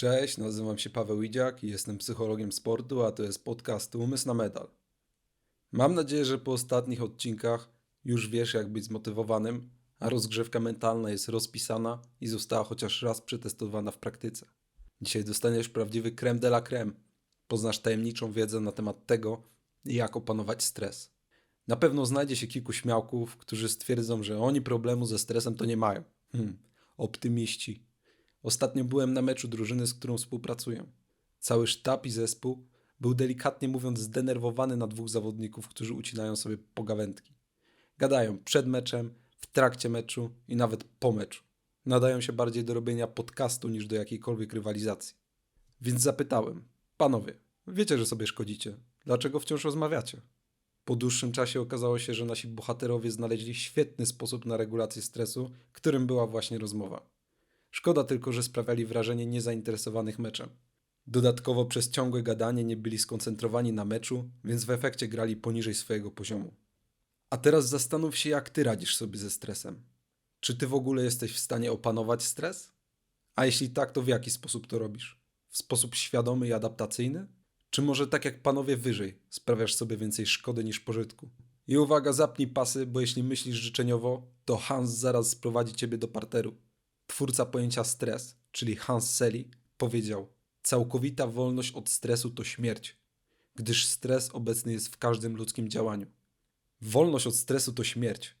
Cześć, nazywam się Paweł Idziak i jestem psychologiem sportu, a to jest podcast Umysł na Medal. Mam nadzieję, że po ostatnich odcinkach już wiesz, jak być zmotywowanym, a rozgrzewka mentalna jest rozpisana i została chociaż raz przetestowana w praktyce. Dzisiaj dostaniesz prawdziwy creme de la creme. Poznasz tajemniczą wiedzę na temat tego, jak opanować stres. Na pewno znajdzie się kilku śmiałków, którzy stwierdzą, że oni problemu ze stresem to nie mają. Hmm, optymiści. Ostatnio byłem na meczu drużyny, z którą współpracuję. Cały sztab i zespół był delikatnie mówiąc zdenerwowany na dwóch zawodników, którzy ucinają sobie pogawędki. Gadają przed meczem, w trakcie meczu i nawet po meczu. Nadają się bardziej do robienia podcastu niż do jakiejkolwiek rywalizacji. Więc zapytałem: Panowie, wiecie, że sobie szkodzicie. Dlaczego wciąż rozmawiacie? Po dłuższym czasie okazało się, że nasi bohaterowie znaleźli świetny sposób na regulację stresu, którym była właśnie rozmowa. Szkoda tylko, że sprawiali wrażenie niezainteresowanych meczem. Dodatkowo przez ciągłe gadanie nie byli skoncentrowani na meczu, więc w efekcie grali poniżej swojego poziomu. A teraz zastanów się, jak ty radzisz sobie ze stresem. Czy ty w ogóle jesteś w stanie opanować stres? A jeśli tak, to w jaki sposób to robisz? W sposób świadomy i adaptacyjny? Czy może tak jak panowie wyżej, sprawiasz sobie więcej szkody niż pożytku? I uwaga, zapnij pasy, bo jeśli myślisz życzeniowo, to Hans zaraz sprowadzi ciebie do parteru. Twórca pojęcia stres, czyli Hans Selye, powiedział: Całkowita wolność od stresu to śmierć, gdyż stres obecny jest w każdym ludzkim działaniu. Wolność od stresu to śmierć.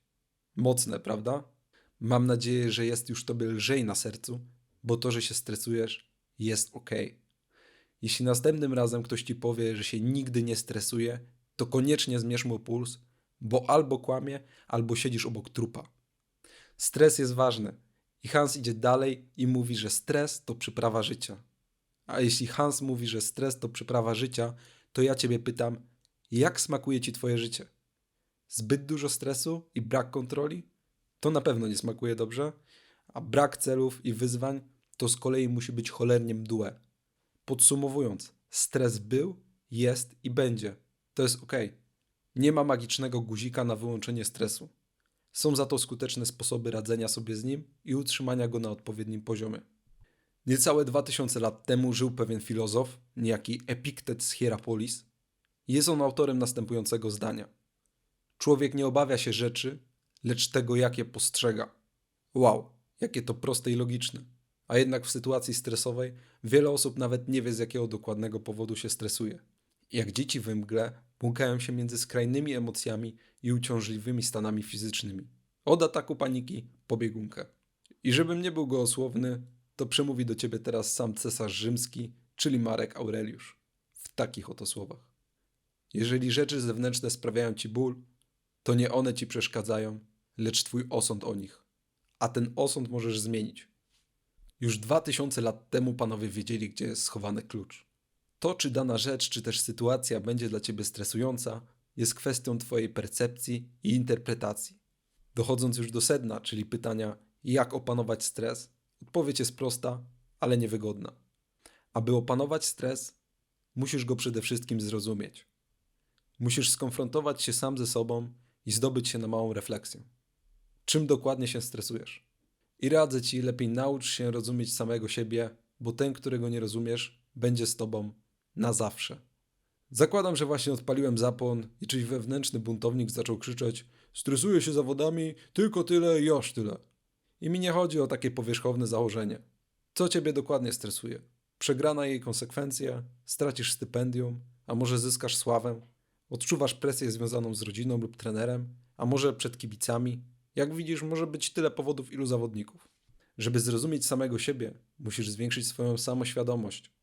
Mocne, prawda? Mam nadzieję, że jest już tobie lżej na sercu, bo to, że się stresujesz, jest ok. Jeśli następnym razem ktoś ci powie, że się nigdy nie stresuje, to koniecznie zmierz mu puls, bo albo kłamie, albo siedzisz obok trupa. Stres jest ważny i Hans idzie dalej i mówi, że stres to przyprawa życia. A jeśli Hans mówi, że stres to przyprawa życia, to ja ciebie pytam, jak smakuje ci twoje życie? Zbyt dużo stresu i brak kontroli? To na pewno nie smakuje dobrze, a brak celów i wyzwań to z kolei musi być cholernie mdłe. Podsumowując, stres był, jest i będzie. To jest ok. Nie ma magicznego guzika na wyłączenie stresu. Są za to skuteczne sposoby radzenia sobie z nim i utrzymania go na odpowiednim poziomie. Niecałe 2000 lat temu żył pewien filozof, niejaki Epiktet z Hierapolis. Jest on autorem następującego zdania. Człowiek nie obawia się rzeczy, lecz tego, jak je postrzega. Wow, jakie to proste i logiczne. A jednak w sytuacji stresowej wiele osób nawet nie wie, z jakiego dokładnego powodu się stresuje. Jak dzieci we mgle błąkają się między skrajnymi emocjami i uciążliwymi stanami fizycznymi. Od ataku paniki po biegunkę. I żebym nie był gołosłowny, to przemówi do ciebie teraz sam cesarz rzymski, czyli Marek Aureliusz. W takich oto słowach. Jeżeli rzeczy zewnętrzne sprawiają ci ból, to nie one ci przeszkadzają, lecz twój osąd o nich. A ten osąd możesz zmienić. Już dwa tysiące lat temu panowie wiedzieli, gdzie jest schowany klucz. To, czy dana rzecz, czy też sytuacja będzie dla ciebie stresująca, jest kwestią twojej percepcji i interpretacji. Dochodząc już do sedna, czyli pytania, jak opanować stres, odpowiedź jest prosta, ale niewygodna. Aby opanować stres, musisz go przede wszystkim zrozumieć. Musisz skonfrontować się sam ze sobą i zdobyć się na małą refleksję. Czym dokładnie się stresujesz? I radzę ci, lepiej naucz się rozumieć samego siebie, bo ten, którego nie rozumiesz, będzie z tobą na zawsze. Zakładam, że właśnie odpaliłem zapłon i czyś wewnętrzny buntownik zaczął krzyczeć stresuję się zawodami, tylko tyle i aż tyle. I mi nie chodzi o takie powierzchowne założenie. Co ciebie dokładnie stresuje? Przegrana jej konsekwencje? Stracisz stypendium? A może zyskasz sławę? Odczuwasz presję związaną z rodziną lub trenerem? A może przed kibicami? Jak widzisz, może być tyle powodów ilu zawodników. Żeby zrozumieć samego siebie, musisz zwiększyć swoją samoświadomość.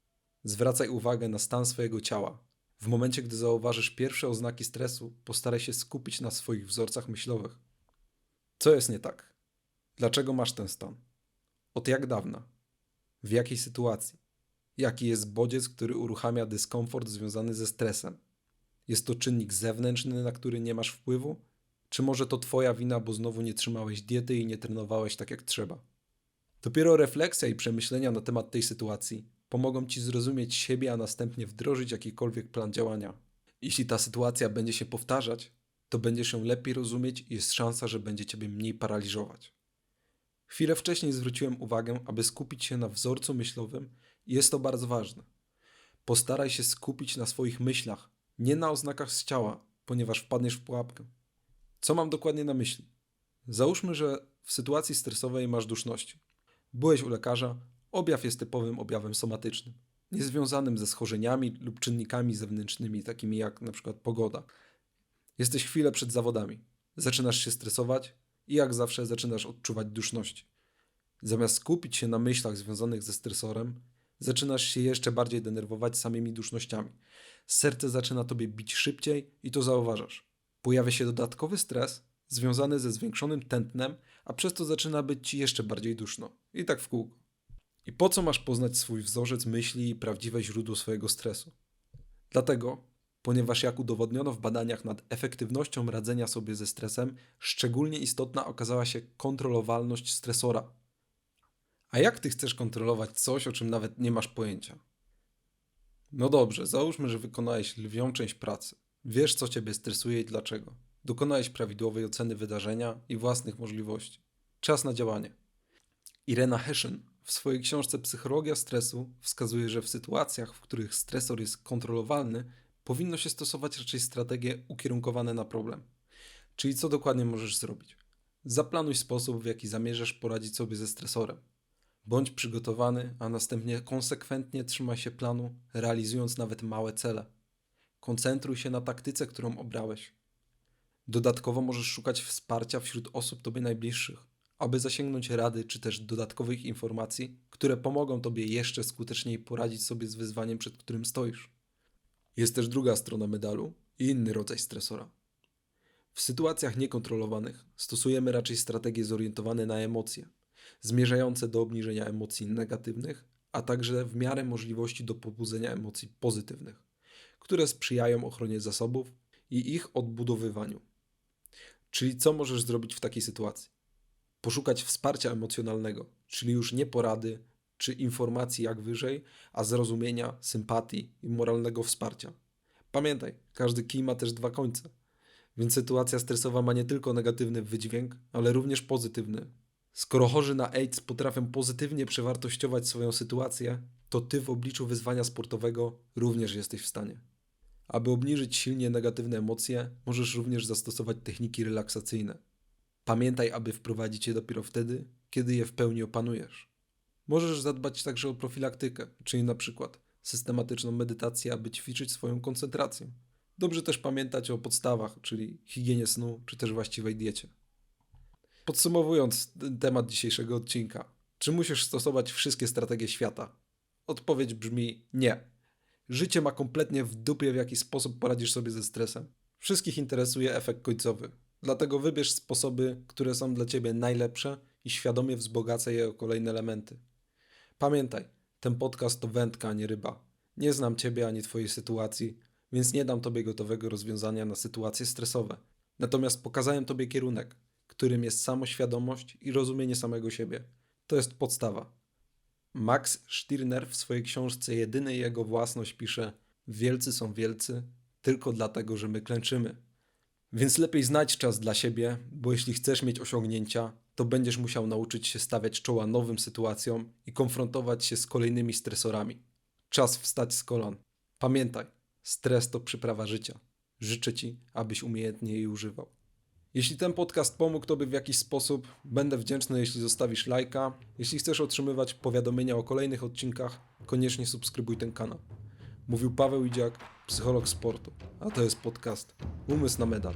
Zwracaj uwagę na stan swojego ciała. W momencie, gdy zauważysz pierwsze oznaki stresu, postaraj się skupić na swoich wzorcach myślowych. Co jest nie tak? Dlaczego masz ten stan? Od jak dawna? W jakiej sytuacji? Jaki jest bodziec, który uruchamia dyskomfort związany ze stresem? Jest to czynnik zewnętrzny, na który nie masz wpływu? Czy może to Twoja wina, bo znowu nie trzymałeś diety i nie trenowałeś tak jak trzeba? Dopiero refleksja i przemyślenia na temat tej sytuacji pomogą Ci zrozumieć siebie, a następnie wdrożyć jakikolwiek plan działania. Jeśli ta sytuacja będzie się powtarzać, to będziesz ją lepiej rozumieć i jest szansa, że będzie Ciebie mniej paraliżować. Chwilę wcześniej zwróciłem uwagę, aby skupić się na wzorcu myślowym Jest to bardzo ważne. Postaraj się skupić na swoich myślach, nie na oznakach z ciała, ponieważ wpadniesz w pułapkę. Co mam dokładnie na myśli? Załóżmy, że w sytuacji stresowej masz duszności. Byłeś u lekarza, objaw jest typowym objawem somatycznym, niezwiązanym ze schorzeniami lub czynnikami zewnętrznymi, takimi jak na przykład pogoda. Jesteś chwilę przed zawodami, zaczynasz się stresować i jak zawsze zaczynasz odczuwać duszności. Zamiast skupić się na myślach związanych ze stresorem, zaczynasz się jeszcze bardziej denerwować samymi dusznościami. Serce zaczyna tobie bić szybciej i to zauważasz. Pojawia się dodatkowy stres związany ze zwiększonym tętnem, a przez to zaczyna być ci jeszcze bardziej duszno. I tak w kółko. I po co masz poznać swój wzorzec myśli i prawdziwe źródło swojego stresu? Dlatego, ponieważ jak udowodniono w badaniach nad efektywnością radzenia sobie ze stresem, szczególnie istotna okazała się kontrolowalność stresora. A jak ty chcesz kontrolować coś, o czym nawet nie masz pojęcia? No dobrze, załóżmy, że wykonałeś lwią część pracy. Wiesz, co ciebie stresuje i dlaczego. Dokonałeś prawidłowej oceny wydarzenia i własnych możliwości. Czas na działanie. Irena Heschen w swojej książce Psychologia stresu wskazuje, że w sytuacjach, w których stresor jest kontrolowalny, powinno się stosować raczej strategie ukierunkowane na problem. Czyli co dokładnie możesz zrobić? Zaplanuj sposób, w jaki zamierzasz poradzić sobie ze stresorem. Bądź przygotowany, a następnie konsekwentnie trzymaj się planu, realizując nawet małe cele. Koncentruj się na taktyce, którą obrałeś. Dodatkowo możesz szukać wsparcia wśród osób Tobie najbliższych, aby zasięgnąć rady czy też dodatkowych informacji, które pomogą Tobie jeszcze skuteczniej poradzić sobie z wyzwaniem, przed którym stoisz. Jest też druga strona medalu i inny rodzaj stresora. W sytuacjach niekontrolowanych stosujemy raczej strategie zorientowane na emocje, zmierzające do obniżenia emocji negatywnych, a także w miarę możliwości do pobudzenia emocji pozytywnych, które sprzyjają ochronie zasobów i ich odbudowywaniu. Czyli co możesz zrobić w takiej sytuacji? Poszukać wsparcia emocjonalnego, czyli już nie porady czy informacji jak wyżej, a zrozumienia, sympatii i moralnego wsparcia. Pamiętaj, każdy kij ma też dwa końce, więc sytuacja stresowa ma nie tylko negatywny wydźwięk, ale również pozytywny. Skoro chorzy na AIDS potrafią pozytywnie przewartościować swoją sytuację, to ty w obliczu wyzwania sportowego również jesteś w stanie. Aby obniżyć silnie negatywne emocje, możesz również zastosować techniki relaksacyjne. Pamiętaj, aby wprowadzić je dopiero wtedy, kiedy je w pełni opanujesz. Możesz zadbać także o profilaktykę, czyli na przykład systematyczną medytację, aby ćwiczyć swoją koncentrację. Dobrze też pamiętać o podstawach, czyli higienie snu, czy też właściwej diecie. Podsumowując temat dzisiejszego odcinka, czy musisz stosować wszystkie strategie świata? Odpowiedź brzmi nie. Życie ma kompletnie w dupie, w jaki sposób poradzisz sobie ze stresem. Wszystkich interesuje efekt końcowy. Dlatego wybierz sposoby, które są dla ciebie najlepsze i świadomie wzbogacaj je o kolejne elementy. Pamiętaj, ten podcast to wędka, a nie ryba. Nie znam ciebie ani twojej sytuacji, więc nie dam tobie gotowego rozwiązania na sytuacje stresowe. Natomiast pokazałem tobie kierunek, którym jest samoświadomość i rozumienie samego siebie. To jest podstawa. Max Stirner w swojej książce Jedyny jego własność pisze: Wielcy są wielcy tylko dlatego, że my klęczymy. Więc lepiej znajdź czas dla siebie, bo jeśli chcesz mieć osiągnięcia, to będziesz musiał nauczyć się stawiać czoła nowym sytuacjom i konfrontować się z kolejnymi stresorami. Czas wstać z kolan. Pamiętaj, stres to przyprawa życia. Życzę Ci, abyś umiejętnie jej używał. Jeśli ten podcast pomógł Tobie w jakiś sposób, będę wdzięczny, jeśli zostawisz lajka. Jeśli chcesz otrzymywać powiadomienia o kolejnych odcinkach, koniecznie subskrybuj ten kanał. Mówił Paweł Idziak, psycholog sportu, a to jest podcast Umysł na medal.